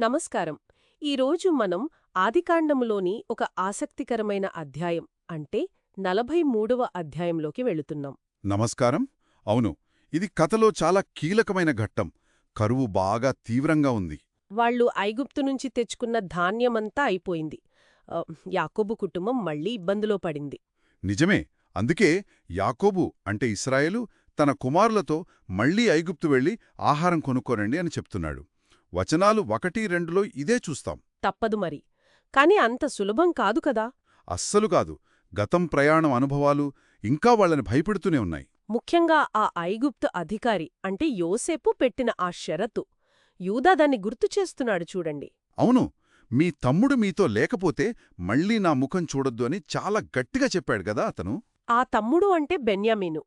నమస్కారం. ఈరోజు మనం ఆదికాండములోని ఒక ఆసక్తికరమైన అధ్యాయం అంటే నలభై మూడవ అధ్యాయంలోకి వెళుతున్నాం. నమస్కారం. అవును ఇది కథలో చాలా కీలకమైన ఘట్టం. కరువు బాగా తీవ్రంగా ఉంది. వాళ్ళు ఐగుప్తు నుంచి తెచ్చుకున్న ధాన్యమంతా అయిపోయింది. ఆ, యాకోబు కుటుంబం మళ్ళీ ఇబ్బందిలో పడింది. నిజమే అందుకే యాకోబు అంటే ఇస్రాయేలు తన కుమారులతో మళ్ళీ ఐగుప్తు వెళ్ళి ఆహారం కొనుక్కోరండి అని చెప్తున్నాడు. వచనాలు ఒకటి రెండులో ఇదే చూస్తాం. తప్పదు మరి. కాని అంత సులభం కాదు కదా? అస్సలు కాదు. గతం ప్రయాణం అనుభవాలు ఇంకా వాళ్ళని భయపెడుతూనే ఉన్నాయి. ముఖ్యంగా ఆ ఐగుప్తు అధికారి అంటే యోసేపు పెట్టిన ఆ షరతు. యూదా దాన్ని గుర్తు చేస్తున్నాడు చూడండి. అవును. మీ తమ్ముడు మీతో లేకపోతే మళ్ళీ నా ముఖం చూడొద్దు అని చాలా గట్టిగా చెప్పాడు కదా అతను. ఆ తమ్ముడు అంటే బెన్యామీను.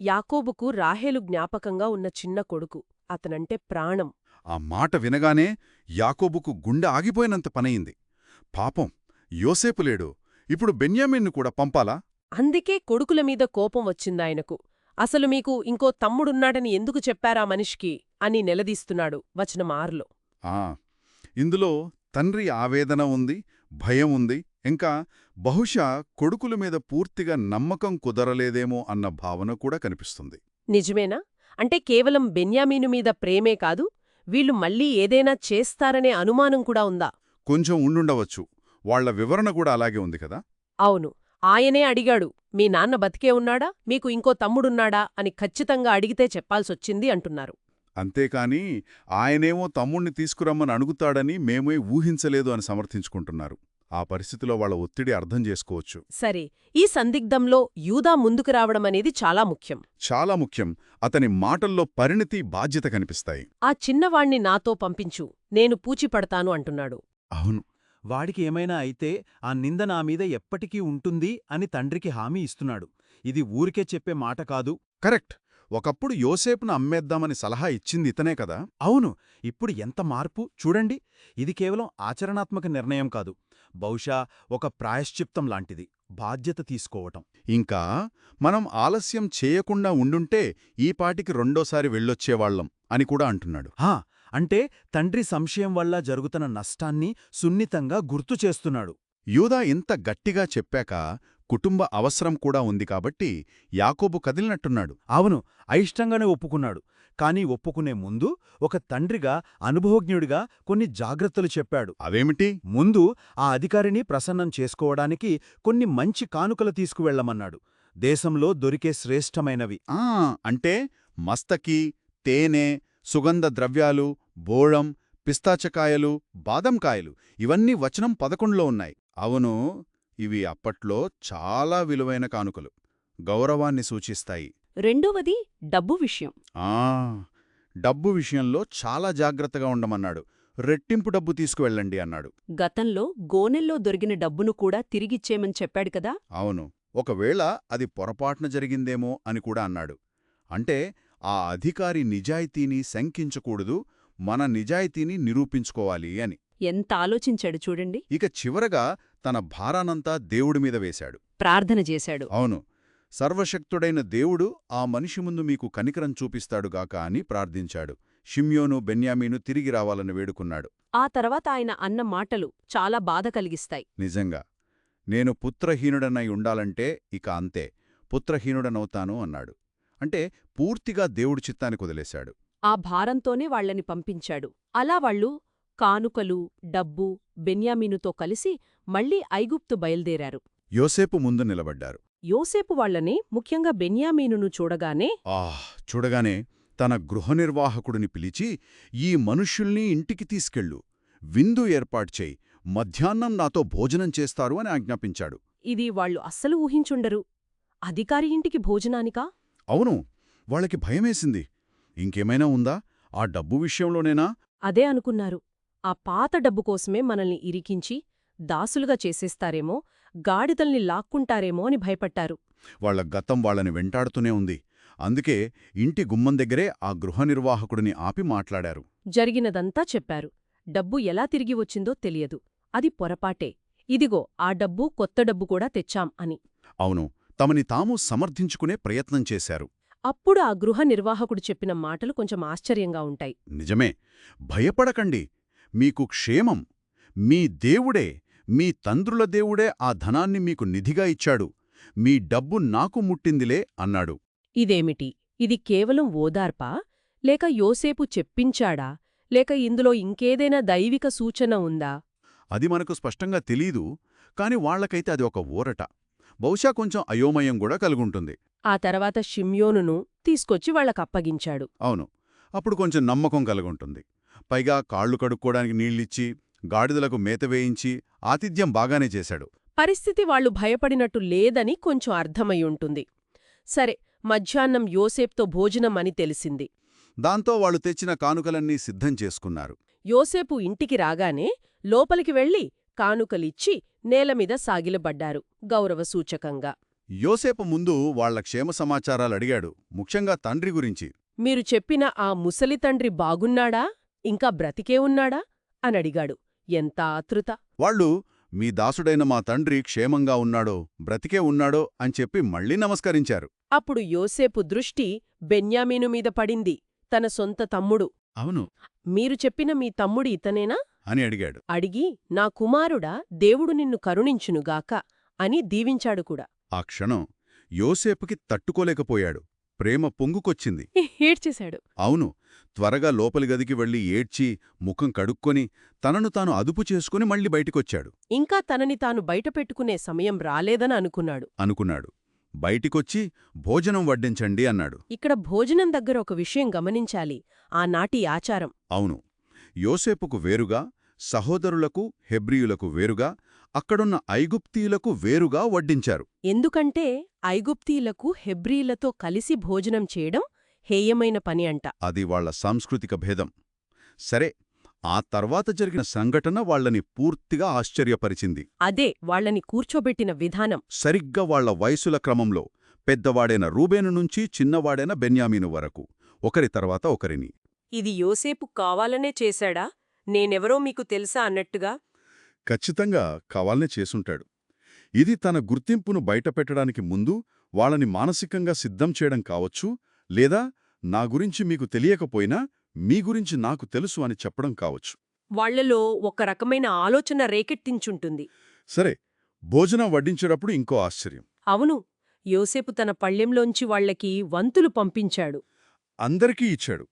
యాకోబుకు రాహేలు జ్ఞాపకంగా ఉన్న చిన్న కొడుకు. అతనంటే ప్రాణం. ఆ మాట వినగానే యాకోబుకు గుండె ఆగిపోయినంత పనయింది. పాపం యోసేపు లేడు. ఇప్పుడు బెన్యామిన్ను కూడా పంపాలా? అందుకే కొడుకుల మీద కోపం వచ్చిందాయనకు అసలు మీకు ఇంకో తమ్ముడున్నాడని ఎందుకు చెప్పారా మనిషికి? అని నిలదీస్తున్నాడు వచనం ఆరులో. ఆ ఇందులో తండ్రి ఆవేదన ఉంది భయం ఉంది ఇంకా బహుశా కొడుకుల మీద పూర్తిగా నమ్మకం కుదరలేదేమో అన్న భావన కూడా కనిపిస్తుంది. నిజమేనా? అంటే కేవలం బెన్యామీను మీద ప్రేమే కాదు వీళ్ళు మళ్ళీ ఏదైనా చేస్తారనే అనుమానం కూడా ఉందా? కొంచెం ఉండుండవచ్చు. వాళ్ళ వివరణ కూడా అలాగే ఉంది కదా? అవును. ఆయనే అడిగాడు మీ నాన్న బతికే ఉన్నాడా? మీకు ఇంకో తమ్ముడున్నాడా? అని ఖచ్చితంగా అడిగితే చెప్పాల్సొచ్చింది అంటున్నారు. అంతేకాని ఆయనేమో తమ్ముణ్ణి తీసుకురమ్మని అడుగుతాడని మేమే ఊహించలేదు అని సమర్థించుకుంటున్నారు. ఆ పరిస్థితిలో వాళ్ళ ఒత్తిడి అర్థం చేసుకోవచ్చు. సరే ఈ సందిగ్ధంలో యూదా ముందుకు రావడమనేది చాలా ముఖ్యం. చాలా ముఖ్యం. అతని మాటల్లో పరిణితి బాధ్యత కనిపిస్తాయి. ఆ చిన్నవాణ్ణి నాతో పంపించు నేను పూచిపడతాను అంటున్నాడు. అవును. వాడికి ఏమైనా అయితే ఆ నింద నా మీద ఎప్పటికీ ఉంటుంది అని తండ్రికి హామీ ఇస్తున్నాడు. ఇది ఊరికే చెప్పే మాట కాదు. కరెక్ట్. ఒకప్పుడు యోసేపును అమ్మేద్దామని సలహా ఇచ్చింది ఇతనే కదా. అవును ఇప్పుడు ఎంత మార్పు? చూడండి ఇది కేవలం ఆచరణాత్మక నిర్ణయం కాదు. బహుశా ఒక ప్రాయశ్చిప్తం లాంటిది బాధ్యత తీసుకోవటం. ఇంకా మనం ఆలస్యం చేయకుండా ఉండుంటే ఈ పాటికి రెండోసారి వెళ్ళొచ్చేవాళ్ళం అని కూడా అంటున్నాడు. హా అంటే తండ్రి సంశయం వల్ల జరుగుతున్న నష్టాన్ని సున్నితంగా గుర్తు చేస్తున్నాడు. యూదా ఇంత గట్టిగా చెప్పాక కుటుంబ అవసరం కూడా ఉంది కాబట్టి యాకోబు కదిలినట్టున్నాడు. అవును అయిష్టంగానే ఒప్పుకున్నాడు. కానీ ఒప్పుకునే ముందు ఒక తండ్రిగా అనుభవజ్ఞుడిగా కొన్ని జాగ్రత్తలు చెప్పాడు. అవేమిటి? ముందు ఆ అధికారిని ప్రసన్నం చేసుకోవడానికి కొన్ని మంచి కానుకలు తీసుకువెళ్ళమన్నాడు దేశంలో దొరికే శ్రేష్టమైనవి. ఆ అంటే మస్తకి తేనె సుగంధ ద్రవ్యాలు బోళం పిస్తాచకాయలు బాదంకాయలు ఇవన్నీ వచనం పదకొండులో ఉన్నాయి. అవును ఇవి అప్పట్లో చాలా విలువైన కానుకలు. గౌరవాన్ని సూచిస్తాయి. రెండవది డబ్బు విషయం. ఆ! డబ్బు విషయంలో చాలా జాగ్రత్తగా ఉండమన్నాడు. రెట్టింపు డబ్బు తీసుకువెళ్ళండి అన్నాడు. గతంలో గోనెల్లో దొరికిన డబ్బును కూడా తిరిగిచ్చేమని చెప్పాడు కదా? అవును. ఒకవేళ అది పొరపాటున జరిగిందేమో అని కూడా అన్నాడు. అంటే ఆ అధికారి నిజాయితీని శంకించకూడదు మన నిజాయితీని నిరూపించుకోవాలి అని. ఎంత ఆలోచించాడు చూడండి. ఇక చివరగా తన భారానంతా దేవుడి మీద వేశాడు. ప్రార్థన చేశాడు. అవును. సర్వశక్తుడైన దేవుడు ఆ మనిషి ముందు మీకు కనికరం చూపిస్తాడుగాక అని ప్రార్థించాడు. షిమ్యోను బెన్యామీను తిరిగి రావాలని వేడుకున్నాడు. ఆ తర్వాత ఆయన అన్న మాటలు చాలా బాధ కలిగిస్తాయి. నిజంగా. నేను పుత్రహీనుడనై ఉండాలంటే ఇక అంతే. పుత్రహీనుడనవుతాను అన్నాడు. అంటే పూర్తిగా దేవుడి చిత్తానికి వదిలేశాడు. ఆ భారంతోనే వాళ్ళని పంపించాడు. అలా వాళ్ళు కానుకలు డబ్బు బెన్యామీనుతో కలిసి మళ్ళీ ఐగుప్తు బయల్దేరారు. యోసేపు ముందు నిలబడ్డారు. యోసేపు వాళ్ళని ముఖ్యంగా బెన్యామీనును చూడగానే ఆహ్ చూడగానే తన గృహనిర్వాహకుడిని పిలిచి ఈ మనుష్యుల్ని ఇంటికి తీసుకెళ్ళు. విందు ఏర్పాటు చేయి. మధ్యాహ్నం నాతో భోజనం చేస్తారు అని ఆజ్ఞాపించాడు. ఇది వాళ్ళు అస్సలు ఊహించుండరు. అధికారి ఇంటికి భోజనానికా? అవును. వాళ్ళకి భయమేసింది. ఇంకేమైనా ఉందా? ఆ డబ్బు విషయంలోనేనా? అదే అనుకున్నారు. ఆ పాత డబ్బు కోసమే మనల్ని ఇరికించి దాసులుగా చేసేస్తారేమో గాడిదల్ని లాక్కుంటారేమో అని భయపట్టారు వాళ్ళ గతం వాళ్ళని వెంటాడుతూనే ఉంది. అందుకే ఇంటి గుమ్మం దగ్గరే ఆ గృహనిర్వాహకుడిని ఆపి మాట్లాడారు. జరిగినదంతా చెప్పారు. డబ్బు ఎలా తిరిగి వచ్చిందో తెలియదు. అది పొరపాటే. ఇదిగో ఆ డబ్బు కొత్త డబ్బు కూడా తెచ్చాం అని. అవును తమని తాము సమర్థించుకునే ప్రయత్నం చేశారు. అప్పుడు ఆ గృహ నిర్వాహకుడు చెప్పిన మాటలు కొంచెం ఆశ్చర్యంగా ఉంటాయి. నిజమే. భయపడకండి. మీకు క్షేమం. మీ దేవుడే మీ తండ్రుల దేవుడే ఆ ధనాన్ని మీకు నిధిగా ఇచ్చాడు. మీ డబ్బు నాకు ముట్టిందిలే అన్నాడు. ఇదేమిటి? ఇది కేవలం ఓదార్పా? లేక యోసేపు చెప్పించాడా? లేక ఇందులో ఇంకేదైనా దైవిక సూచన ఉందా? అది మనకు స్పష్టంగా తెలీదు కాని వాళ్ళకైతే అది ఒక ఊరట. బహుశా కొంచెం అయోమయం కూడా కలుగుంటుంది. ఆ తర్వాత షిమ్యోనును తీసుకొచ్చి వాళ్ళకప్పగించాడు. అవును. అప్పుడు కొంచెం నమ్మకం కలుగుంటుంది. పైగా కాళ్ళు కడుక్కోడానికి నీళ్ళిచ్చి గాడిదలకు మేత వేయించి ఆతిథ్యం బాగానే చేశాడు. పరిస్థితి వాళ్ళు భయపడినట్టు లేదని కొంచెం అర్థమయ్యుంటుంది. సరే మధ్యాహ్నం యోసేప్తో భోజనం అని తెలిసింది. దాంతో వాళ్ళు తెచ్చిన కానుకలన్నీ సిద్ధం చేసుకున్నారు. యోసేపు ఇంటికి రాగానే లోపలికి వెళ్ళి కానుకలిచ్చి నేలమీద సాగిలబడ్డారు గౌరవ సూచకంగా. యోసేపు ముందు వాళ్ళ క్షేమ సమాచారాలు అడిగాడు ముఖ్యంగా తండ్రి గురించి. మీరు చెప్పిన ఆ ముసలి తండ్రి బాగున్నాడా? ఇంకా బ్రతికే ఉన్నాడా? అనడిగాడు ఎంత ఆతృత! వాళ్ళు మీ దాసుడైన మా తండ్రి క్షేమంగా ఉన్నాడో బ్రతికే ఉన్నాడో అని చెప్పి మళ్ళీ నమస్కరించారు. అప్పుడు యోసేపు దృష్టి బెన్యామీను మీద పడింది. తన సొంత తమ్ముడు. అవును. మీరు చెప్పిన మీ తమ్ముడు ఇతనేనా? అని అడిగాడు. అడిగి నా కుమారుడా దేవుడు నిన్ను కరుణించునుగాక అని దీవించాడు కూడా. ఆ క్షణం యోసేపుకి తట్టుకోలేకపోయాడు. ప్రేమ పొంగుకొచ్చింది. ఏడ్చేశాడు. అవును త్వరగా లోపలి గదికి వెళ్ళి ఏడ్చి ముఖం కడుక్కొని తనను తాను అదుపు చేసుకుని మళ్ళీ బయటికొచ్చాడు. ఇంకా తనని తాను బయటపెట్టుకునే సమయం రాలేదని అనుకున్నాడు. అనుకున్నాడు. బయటికొచ్చి భోజనం వడ్డించండి అన్నాడు. ఇక్కడ భోజనం దగ్గర ఒక విషయం గమనించాలి. ఆనాటి ఆచారం. అవును యోసేపుకు వేరుగా సహోదరులకు హెబ్రియులకు వేరుగా అక్కడున్న ఐగుప్తీయులకు వేరుగా వడ్డించారు. ఎందుకంటే ఐగుప్తీయులకు హెబ్రీలతో కలిసి భోజనం చేయడం హేయమైన పని అంట. అది వాళ్ళ సాంస్కృతిక భేదం. సరే ఆ తర్వాత జరిగిన సంఘటన వాళ్ళని పూర్తిగా ఆశ్చర్యపరిచింది. అదే వాళ్ళని కూర్చోబెట్టిన విధానం. సరిగ్గా వాళ్ళ వయసుల క్రమంలో పెద్దవాడైన రూబేను నుంచి చిన్నవాడైన బెన్యామీను వరకు ఒకరి తర్వాత ఒకరిని. ఇది యోసేపు కావాలనే చేశాడా? నేనెవరో మీకు తెలుసా అన్నట్టుగా? ఖచ్చితంగా కావాలనే చేసుంటాడు. ఇది తన గుర్తింపును బయటపెట్టడానికి ముందు వాళ్ళని మానసికంగా సిద్ధం చేయడం కావచ్చు లేదా నా గురించి మీకు తెలియకపోయినా మీ గురించి నాకు తెలుసు అని చెప్పడం కావచ్చు. వాళ్ళలో ఒక రకమైన ఆలోచన రేకెత్తించుంటుంది. సరే భోజనం వడ్డించేటప్పుడు ఇంకో ఆశ్చర్యం. అవును యోసేపు తన పళ్ళెంలోంచి వాళ్ళకి వంతులు పంపించాడు. అందరికీ ఇచ్చాడు.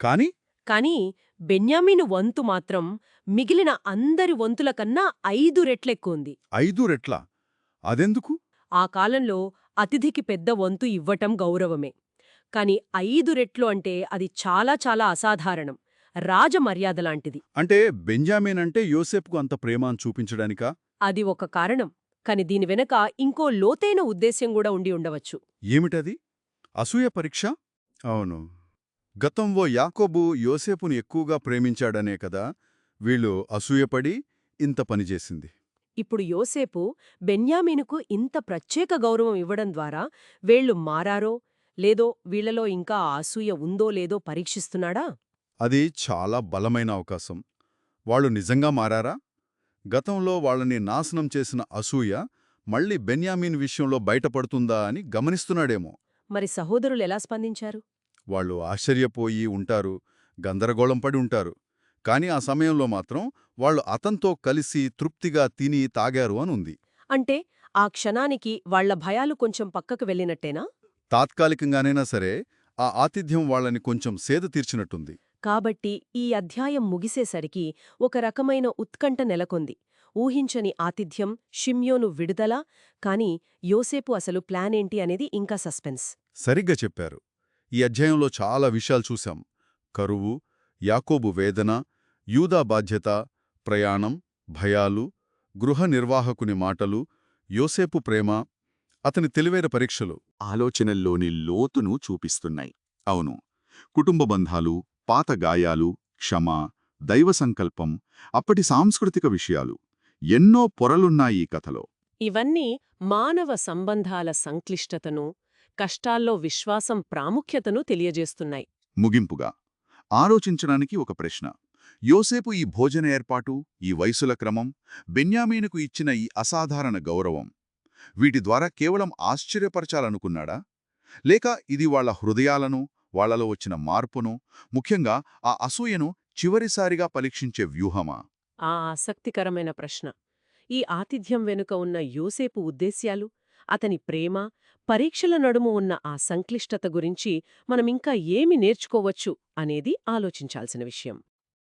కాని కాని బెన్యామీను వంతు మాత్రం మిగిలిన అందరి వంతుల కన్నా ఐదు రెట్లెక్కువుంది. ఐదు రెట్ల? అదెందుకు? ఆ కాలంలో అతిథికి పెద్ద వంతు ఇవ్వటం గౌరవమే. కాని ఐదు రెట్లు అంటే అది చాలా చాలా అసాధారణం. రాజమర్యాదలాంటిది అంటే బెంజామిన్ అంటే యోసేపుకు అంత ప్రేమాన్ని చూపించడానికా? అది ఒక కారణం. కాని దీని వెనక ఇంకో లోతైన ఉద్దేశ్యం కూడా ఉండి ఉండవచ్చు. ఏమిటది? అసూయ పరీక్ష? అవును. గతంలో యాకోబు యోసేపును ఎక్కువగా ప్రేమించాడనే కదా వీళ్ళు అసూయపడి ఇంత పనిచేసింది ఇప్పుడు యోసేపు బెన్యామీనుకు ఇంత ప్రత్యేక గౌరవం ఇవ్వడం ద్వారా వేళ్ళు మారారో లేదో వీళ్ళలో ఇంకా ఆసూయ ఉందో లేదో పరీక్షిస్తున్నాడా? అది చాలా బలమైన అవకాశం. వాళ్ళు నిజంగా మారారా? గతంలో వాళ్ళని నాశనం చేసిన అసూయ మళ్ళీ బెన్యామీన్ విషయంలో బయటపడుతుందా అని గమనిస్తున్నాడేమో. మరి సహోదరులు ఎలా స్పందించారు? వాళ్ళు ఆశ్చర్యపోయి ఉంటారు గందరగోళం పడి ఉంటారు. కాని ఆ సమయంలో మాత్రం వాళ్ళు అతంతో కలిసి తృప్తిగా తిని తాగారు అనుంది. అంటే ఆ క్షణానికి వాళ్ళ భయాలు కొంచెం పక్కకు వెళ్ళినట్టేనా? తాత్కాలికంగానైనా సరే ఆ ఆతిథ్యం వాళ్ళని కొంచెం సేద తీర్చినట్టుంది. కాబట్టి ఈ అధ్యాయం ముగిసేసరికి ఒక రకమైన ఉత్కంఠ నెలకొంది. ఊహించని ఆతిథ్యం షిమ్యోను విడుదల కాని యోసేపు అసలు ప్లానేంటి అనేది ఇంకా సస్పెన్స్. సరిగ్గా చెప్పారు. ఈ అధ్యాయంలో చాలా విషయాలు చూశాం. కరువు యాకోబు వేదన యూదా బాధ్యత ప్రయాణం భయాలు గృహ నిర్వాహకుని మాటలు యోసేపు ప్రేమ అతని తెలివైన పరీక్షలు ఆలోచనల్లోని లోతును చూపిస్తున్నాయి. అవును కుటుంబ బంధాలు పాత గాయాలు క్షమ దైవ సంకల్పం అప్పటి సాంస్కృతిక విషయాలు ఎన్నో పొరలున్నాయి ఈ కథలో. ఇవన్నీ మానవ సంబంధాల సంక్లిష్టతను కష్టాల్లో విశ్వాసం ప్రాముఖ్యతను తెలియజేస్తున్నాయి. ముగింపుగా ఆలోచించడానికి ఒక ప్రశ్న. యోసేపు ఈ భోజన ఏర్పాటు ఈ వయసుల క్రమం బెన్యామీనుకు ఇచ్చిన ఈ అసాధారణ గౌరవం వీటి ద్వారా కేవలం ఆశ్చర్యపరచాలనుకున్నాడా? లేక ఇది వాళ్ళ హృదయాలను వాళ్ళలో వచ్చిన మార్పును ముఖ్యంగా ఆ అసూయను చివరిసారిగా పరీక్షించే వ్యూహమా? ఆ ఆసక్తికరమైన ప్రశ్న. ఈ ఆతిథ్యం వెనుక ఉన్న యోసేపు ఉద్దేశ్యాలు అతని ప్రేమ పరీక్షల నడుము ఉన్న ఆ సంక్లిష్టత గురించి మనమింకా ఏమి నేర్చుకోవచ్చు అనేది ఆలోచించాల్సిన విషయం.